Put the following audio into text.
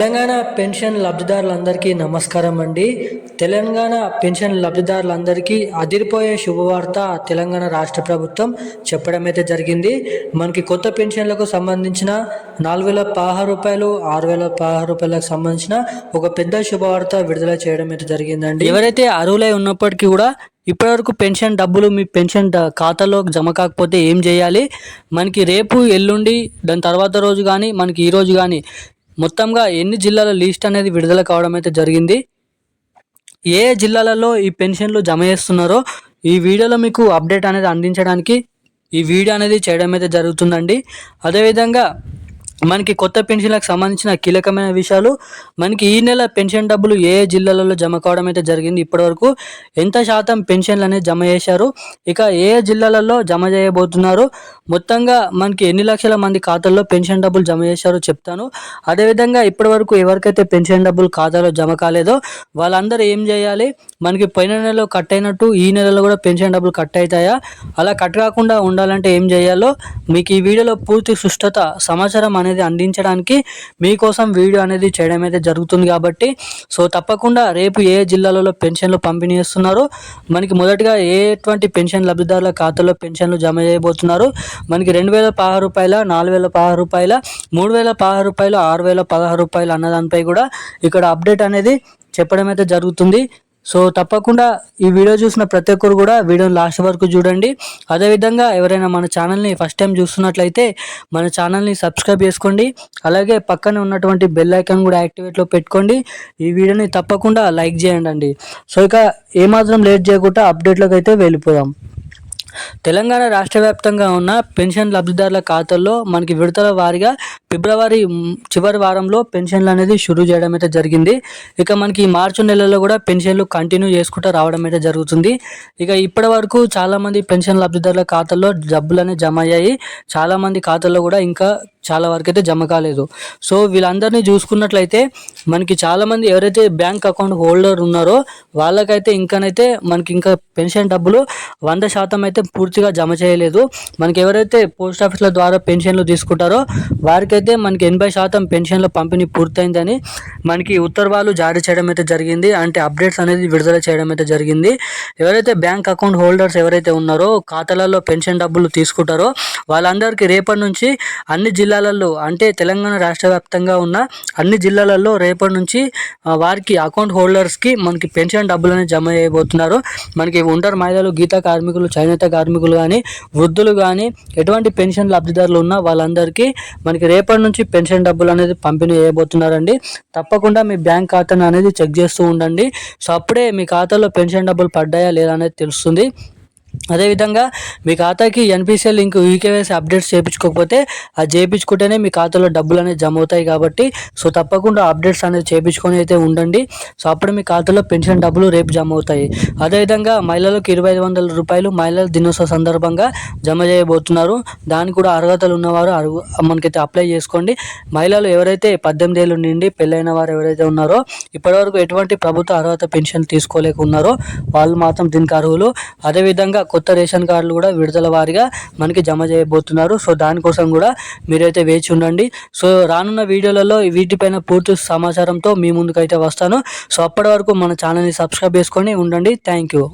Telangana pension లబ్ధిదారులందరికీ నమస్కారం అండి. Telangana pension లబ్ధిదారులందరికీ అదిరిపోయే శుభవార్త తెలంగాణ రాష్ట్ర ప్రభుత్వం చెప్పడం అయితే జరిగింది. మనకి కొత్త పెన్షన్లకు సంబంధించిన నాలుగు వేల పదహారు రూపాయలు ఆరు వేల పదహారు రూపాయలకు సంబంధించిన ఒక పెద్ద శుభవార్త విడుదల చేయడం అయితే జరిగిందండి. ఎవరైతే అర్హులై ఉన్నప్పటికీ కూడా ఇప్పటివరకు పెన్షన్ డబ్బులు మీ పెన్షన్ ఖాతాలో జమ కాకపోతే ఏం చేయాలి? మనకి రేపు ఎల్లుండి దాని తర్వాత రోజు కానీ మనకి ఈరోజు కానీ మొత్తంగా ఎన్ని జిల్లాల లిస్ట్ అనేది విడుదల కావడం అయితే జరిగింది? ఏ జిల్లాలలో ఈ పెన్షన్లు జమ చేస్తున్నారో ఈ వీడియోలో మీకు అప్డేట్ అనేది అందించడానికి ఈ వీడియో అనేది చేయడం అయితే జరుగుతుందండి. అదేవిధంగా మనకి కొత్త పెన్షన్లకు సంబంధించిన కీలకమైన విషయాలు మనకి ఈ నెల పెన్షన్ డబ్బులు ఏ జిల్లాలలో జమ కావడం అయితే జరిగింది ఇప్పటివరకు ఎంత శాతం పెన్షన్లు అనేది జమ చేశారు ఇక ఏ ఏ జిల్లాలలో జమ చేయబోతున్నారు మొత్తంగా మనకి ఎన్ని లక్షల మంది ఖాతాల్లో పెన్షన్ డబ్బులు జమ చేశారో చెప్తాను. అదేవిధంగా ఇప్పటివరకు ఎవరికైతే పెన్షన్ డబ్బులు ఖాతాలో జమ కాలేదో వాళ్ళందరూ ఏం చేయాలి మనకి పైన నెలలో కట్ అయినట్టు ఈ నెలలో కూడా పెన్షన్ డబ్బులు కట్ అవుతాయా అలా కట్ కాకుండా ఉండాలంటే ఏం చేయాలో మీకు ఈ వీడియోలో పూర్తి సుష్టత సమాచారం అనేది అనేది అందించడానికి మీకోసం వీడియో అనేది చేయడం అయితే జరుగుతుంది కాబట్టి సో తప్పకుండా రేపు ఏ జిల్లాలలో పెన్షన్లు పంపిణీ చేస్తున్నారో మనకి మొదటగా ఏ ఎటువంటి పెన్షన్ లబ్ధిదారుల ఖాతాలో పెన్షన్లు జమ చేయబోతున్నారు. మనకి రెండు వేల పదహారు రూపాయల నాలుగు వేల పదహారు రూపాయల మూడు వేల పదహారు రూపాయలు ఆరు వేల పదహారు రూపాయలు అన్నదానిపై కూడా ఇక్కడ అప్డేట్ అనేది చెప్పడం అయితే జరుగుతుంది. సో తప్పకుండా ఈ వీడియో చూసిన ప్రతి ఒక్కరు కూడా వీడియోని లాస్ట్ వరకు చూడండి. అదేవిధంగా ఎవరైనా మన ఛానల్ని ఫస్ట్ టైం చూస్తున్నట్లయితే మన ఛానల్ని సబ్స్క్రైబ్ చేసుకోండి. అలాగే పక్కన ఉన్నటువంటి బెల్ ఐకాన్ కూడా యాక్టివేట్లో పెట్టుకోండి. ఈ వీడియోని తప్పకుండా లైక్ చేయండి సో ఇక ఏమాత్రం లేట్ చేయకుండా అప్డేట్లోకి అయితే వెళ్ళిపోదాం. తెలంగాణ రాష్ట్ర వ్యాప్తంగా ఉన్న పెన్షన్ లబ్ధిదారుల ఖాతాల్లో మనకి విడతల వారీగా ఫిబ్రవరి చివరి వారంలో పెన్షన్లు అనేది షురూ చేయడం అయితే జరిగింది. ఇక మనకి మార్చి నెలలో కూడా పెన్షన్లు కంటిన్యూ చేసుకుంటూ రావడం అయితే జరుగుతుంది. ఇక ఇప్పటి వరకు చాలామంది పెన్షన్ లబ్ధిదారుల ఖాతాల్లో డబ్బులు అనేవి జమ అయ్యాయి. చాలామంది ఖాతాల్లో కూడా ఇంకా చాలా వరకు అయితే జమ కాలేదు. సో వీళ్ళందరినీ చూసుకున్నట్లయితే మనకి చాలామంది ఎవరైతే బ్యాంక్ అకౌంట్ హోల్డర్ ఉన్నారో వాళ్ళకైతే ఇంకానైతే మనకి ఇంకా పెన్షన్ డబ్బులు వంద శాతం అయితే పూర్తిగా జమ చేయలేదు. మనకి ఎవరైతే పోస్ట్ ఆఫీస్ల ద్వారా పెన్షన్లు తీసుకుంటారో వారికైతే మనకి ఎనభై శాతం పెన్షన్ల పంపిణీ పూర్తయిందని మనకి ఉత్తర్వులు జారీ చేయడం అయితే జరిగింది. అంటే అప్డేట్స్ అనేది విడుదల చేయడం అయితే జరిగింది. ఎవరైతే బ్యాంక్ అకౌంట్ హోల్డర్స్ ఎవరైతే ఉన్నారో ఖాతాలలో పెన్షన్ డబ్బులు తీసుకుంటారో వాళ్ళందరికీ రేపటి నుంచి అన్ని జిల్లా జిల్లాలలో అంటే తెలంగాణ రాష్ట్ర వ్యాప్తంగా ఉన్న అన్ని జిల్లాలలో రేపటి నుంచి వారికి అకౌంట్ హోల్డర్స్కి మనకి పెన్షన్ డబ్బులు అనేది జమ చేయబోతున్నారు. మనకి ఒంటరి మహిళలు గీత కార్మికులు చేనేత కార్మికులు కానీ వృద్ధులు కానీ ఎటువంటి పెన్షన్ లబ్ధిదారులు ఉన్నా వాళ్ళందరికీ మనకి రేపటి నుంచి పెన్షన్ డబ్బులు అనేది పంపిణీ చేయబోతున్నారండి. తప్పకుండా మీ బ్యాంక్ ఖాతాను అనేది చెక్ చేస్తూ ఉండండి. సో అప్పుడే మీ ఖాతాలో పెన్షన్ డబ్బులు పడ్డాయా లేదా అనేది తెలుస్తుంది. అదేవిధంగా మీ ఖాతాకి ఎన్పిసిఎల్ లింక్ ఈకేవైసీ అప్డేట్స్ చేయించుకోకపోతే అది చేయించుకుంటేనే మీ ఖాతాలో డబ్బులు అనేది జమ అవుతాయి కాబట్టి సో తప్పకుండా అప్డేట్స్ అనేది చేయించుకొని అయితే ఉండండి. సో అప్పుడు మీ ఖాతాలో పెన్షన్ డబ్బులు రేపు జమ అవుతాయి అదేవిధంగా మహిళలకు ఇరవై ఐదు వందల రూపాయలు మహిళల దినోత్సవ సందర్భంగా జమ చేయబోతున్నారు. దానికి కూడా అర్హతలు ఉన్నవారు అరుగు మనకైతే అప్లై చేసుకోండి. మహిళలు ఎవరైతే పద్దెనిమిది ఏళ్ళు నుండి పెళ్ళైన వారు ఎవరైతే ఉన్నారో ఇప్పటివరకు ఎటువంటి ప్రభుత్వ అర్హత పెన్షన్ తీసుకోలేక ఉన్నారో వాళ్ళు మాత్రం దీనికి అర్హులు. అదేవిధంగా కొత్త రేషన్ కార్డులు కూడా విడుదల వారిగా మనకి జమ చేయబోతున్నారు. సో దానికోసం కూడా మీరైతే వేచి ఉండండి. సో రానున్న వీడియోలలో వీటిపైన పూర్తి సమాచారంతో మీ ముందుకైతే వస్తాను. సో అప్పటి వరకు మన ఛానల్ని సబ్స్క్రైబ్ చేసుకొని ఉండండి. Thank you.